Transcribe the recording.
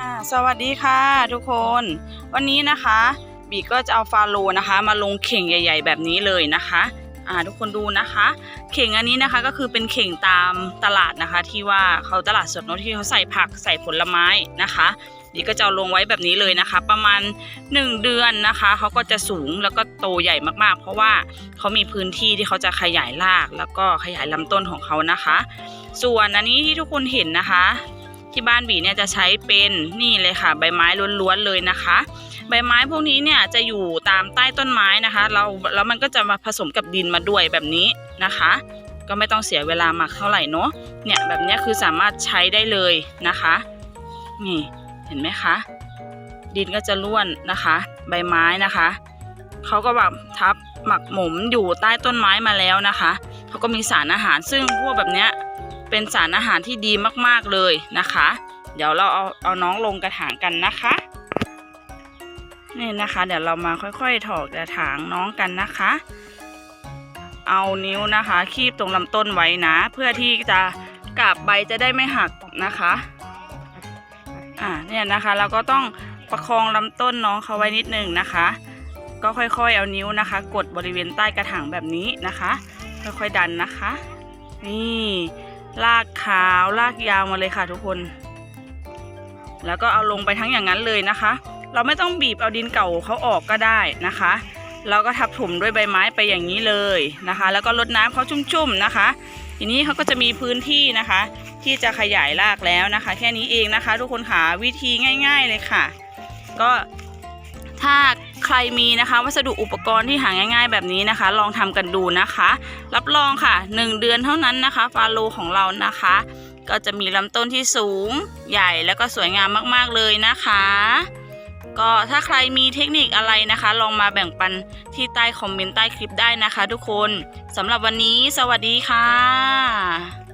ค่ะ สวัสดีค่ะทุกคน วันนี้นะคะบีก็จะเอาฟาโลนะคะ มาลงเข่งใหญ่ ๆ แบบนี้เลยนะคะอ่าทุกคนดูนะคะ เข่งอันนี้นะคะก็คือเป็นเข่งตามตลาดนะคะ ที่ว่าเขาตลาดสดเนอะที่เขาใส่ผักใส่ผลไม้นะคะบีก็จะเอาลงไว้แบบนี้เลยนะคะ ประมาณ 1 เดือนนะคะเขาก็จะสูงแล้วก็โตใหญ่มากๆ เพราะว่าเขามีพื้นที่ที่เขาจะขยายรากแล้วก็ขยายลำต้นของเขานะคะ ส่วนอันนี้ที่ทุกคนเห็นนะคะ ที่บ้านบีเนี่ยจะใช้เป็นนี่เลยค่ะ ใบไม้ล้วนๆเลยนะคะ ใบไม้พวกนี้เนี่ยจะอยู่ตามใต้ต้นไม้นะคะเราแล้วมันก็จะมาผสมกับดินมาด้วยแบบนี้นะคะ ก็ไม่ต้องเสียเวลาหมักเท่าไหร่เนาะเนี่ยแบบนี้คือสามารถใช้ได้เลยนะคะนี่เห็นไหมคะดินก็จะร่วนนะคะ ใบไม้นะคะเขาก็แบบทับหมักหมมอยู่ใต้ต้นไม้มาแล้วนะคะเขาก็มีสารอาหารซึ่งพวกแบบเนี้ย เป็นสารอาหารที่ดีมากๆเลยนะคะ เดี๋ยวเราเอาเอาน้องลงกระถางกันนะคะนี่นะคะ เดี๋ยวเรามาค่อยๆ ถอกกระถางน้องกันนะคะ เอานิ้วนะคะ คีบตรงลำต้นไว้นะ เพื่อที่จะกาบใบจะได้ไม่หักนะคะอ่าเนี่ยนะคะ เราก็ต้องประคองลำต้นน้องเขาไว้นิดนึงนะคะ ก็ค่อยๆ เอานิ้วนะคะ กดบริเวณใต้กระถางแบบนี้นะคะ ค่อยๆดันนะคะ นี่ ลากขาวลากยาวมาเลยค่ะทุกคน แล้วก็เอาลงไปทั้งอย่างนั้นเลยนะคะ เราไม่ต้องบีบเอาดินเก่าเขาออกก็ได้นะคะ เราก็ทับถมด้วยใบไม้ไปอย่างนี้เลยนะคะ แล้วก็รดน้ำเขาชุ่มๆนะคะ ทีนี้เขาก็จะมีพื้นที่นะคะ ที่จะขยายรากแล้วนะคะ แค่นี้เองนะคะ ทุกคนค่ะวิธีง่าย ๆเลยค่ะ ก็ รมีนะคะ วัสดุอุปกรณ์ที่หาง่าย ๆ แบบนี้นะคะ ลองทำกันดูนะคะ รับรองค่ะ 1 เดือนเท่านั้นนะคะ ฟาโลของเรานะคะ ก็จะมีลำต้นที่สูงใหญ่แล้วก็สวยงามมากๆเลยนะคะ ก็ถ้าใครมีเทคนิคอะไรนะคะ ลองมาแบ่งปันที่ใต้คอมเมนต์ใต้คลิปได้นะคะ ทุกคนสำหรับวันนี้ สวัสดีค่ะ